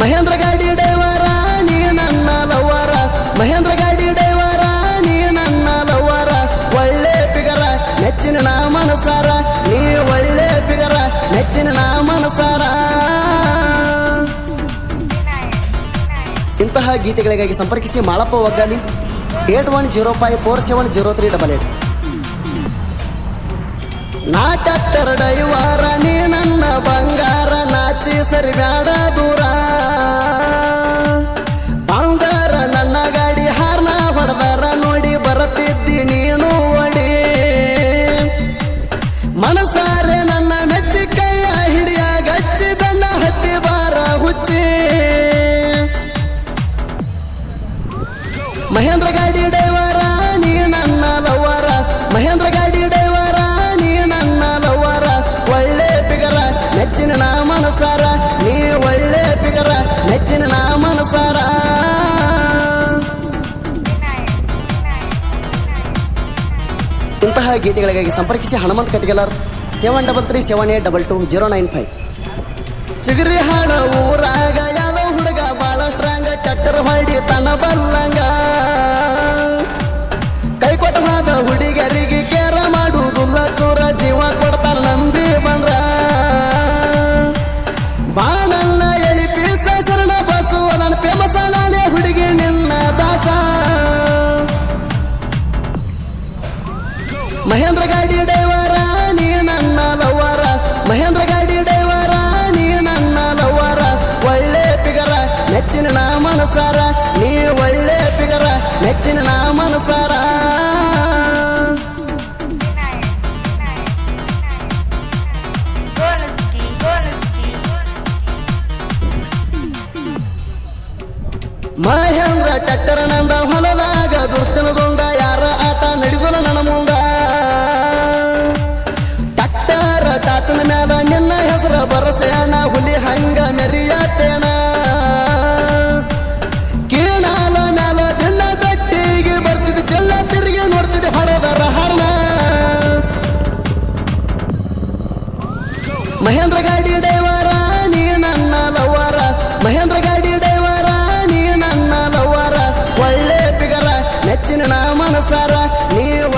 ಮಹೇಂದ್ರ ಗಾಡಿ ಡೈವರ ನೀ ನನ್ನ ಲವ್ವರ. ಮಹೇಂದ್ರ ಗಾಡಿ ಡೈವರ ನೀ ನನ್ನ ಲವ್ವರ. ಒಳ್ಳೆ ಪಿಗರ ನೆಚ್ಚಿನ ನಾ ಮನಸಾರ ನೀ ಒಳ್ಳೆ ಪಿಗರ ನೆಚ್ಚಿನ ನಾ ಮನಸಾರ ಇಂತಹ ಗೀತೆಗಳಿಗಾಗಿ ಸಂಪರ್ಕಿಸಿ Malappa Oggali eight one zero five four seven zero three double eight. ನಾ ಡೈವರ, ನೀ ನನ್ನ ಬಂಗಾರ, ನಾಚಿ ಸರಿ ಬ್ಯಾಡ ದೂರ. ನೆಚ್ಚಿನ ನಾ ನೀ ಒಳ್ಳೆ ಪಿಗರ, ನೆಚ್ಚಿನ ನಾ ಮನಸಾರ ಇಂತಹ ಗೀತೆಗಳಿಗಾಗಿ ಸಂಪರ್ಕಿಸಿ Hanumanth Kattigellar seven double three seven eight double two zero nine five. ಚಿಗರಿ ಹಾಡ ಊರಾಗ ಯಾವ ಹುಡುಗ, ಬಾಳ ಸ್ಟ್ರಾಂಗ ಚಟ್ಟರ್ ಹೊಡಿ ತನ ಬಲ್ಲಂಗ. ಕೈ ಕೊಟ್ಟ ಹುಡುಗರಿಗೆ ಮಹೇಂದ್ರ ಗಾಡಿ ಡೈವರ ನೀ ನನ್ನ ಲವ್ವರ. ಮಹೇಂದ್ರ ಗಾಡಿ ಡೈವರ ನೀ ನನ್ನ ಲವ್ವರ. ಒಳ್ಳೆ ಪಿಗರ ನೆಚ್ಚಿನ ನಾ ಮನಸಾರ ನೀ ಒಳ್ಳೆ ಪಿಗರ ನೆಚ್ಚಿನ ನಾ ಮನಸಾರ ಮಹೇಂದ್ರ ಟ್ಯಾಕ್ಟರ್ ನಂದ ಹೇಳ್ತೇನ ಕೀಳಾಲ ಮ್ಯಾಲ ದಿನ ದಟ್ಟಿಗೆ ಬರ್ತಿದ್ದ ಚೆಲ್ಲ ತಿರುಗಿ ನೋಡ್ತಿದ್ದೆ ಹೊರದರ ಹರಣ. ಮಹೇಂದ್ರ ಗಾಡಿ ಡೈವರ ನೀ ನನ್ನ ಲವರ ಮಹೇಂದ್ರ ಗಾಡಿ ಡೈವರ ನೀ ನನ್ನ ಲವರ ಒಳ್ಳೆ ಬಿಗರ ನೆಚ್ಚಿನ ನಾ ಮನಸಾರ ನೀವು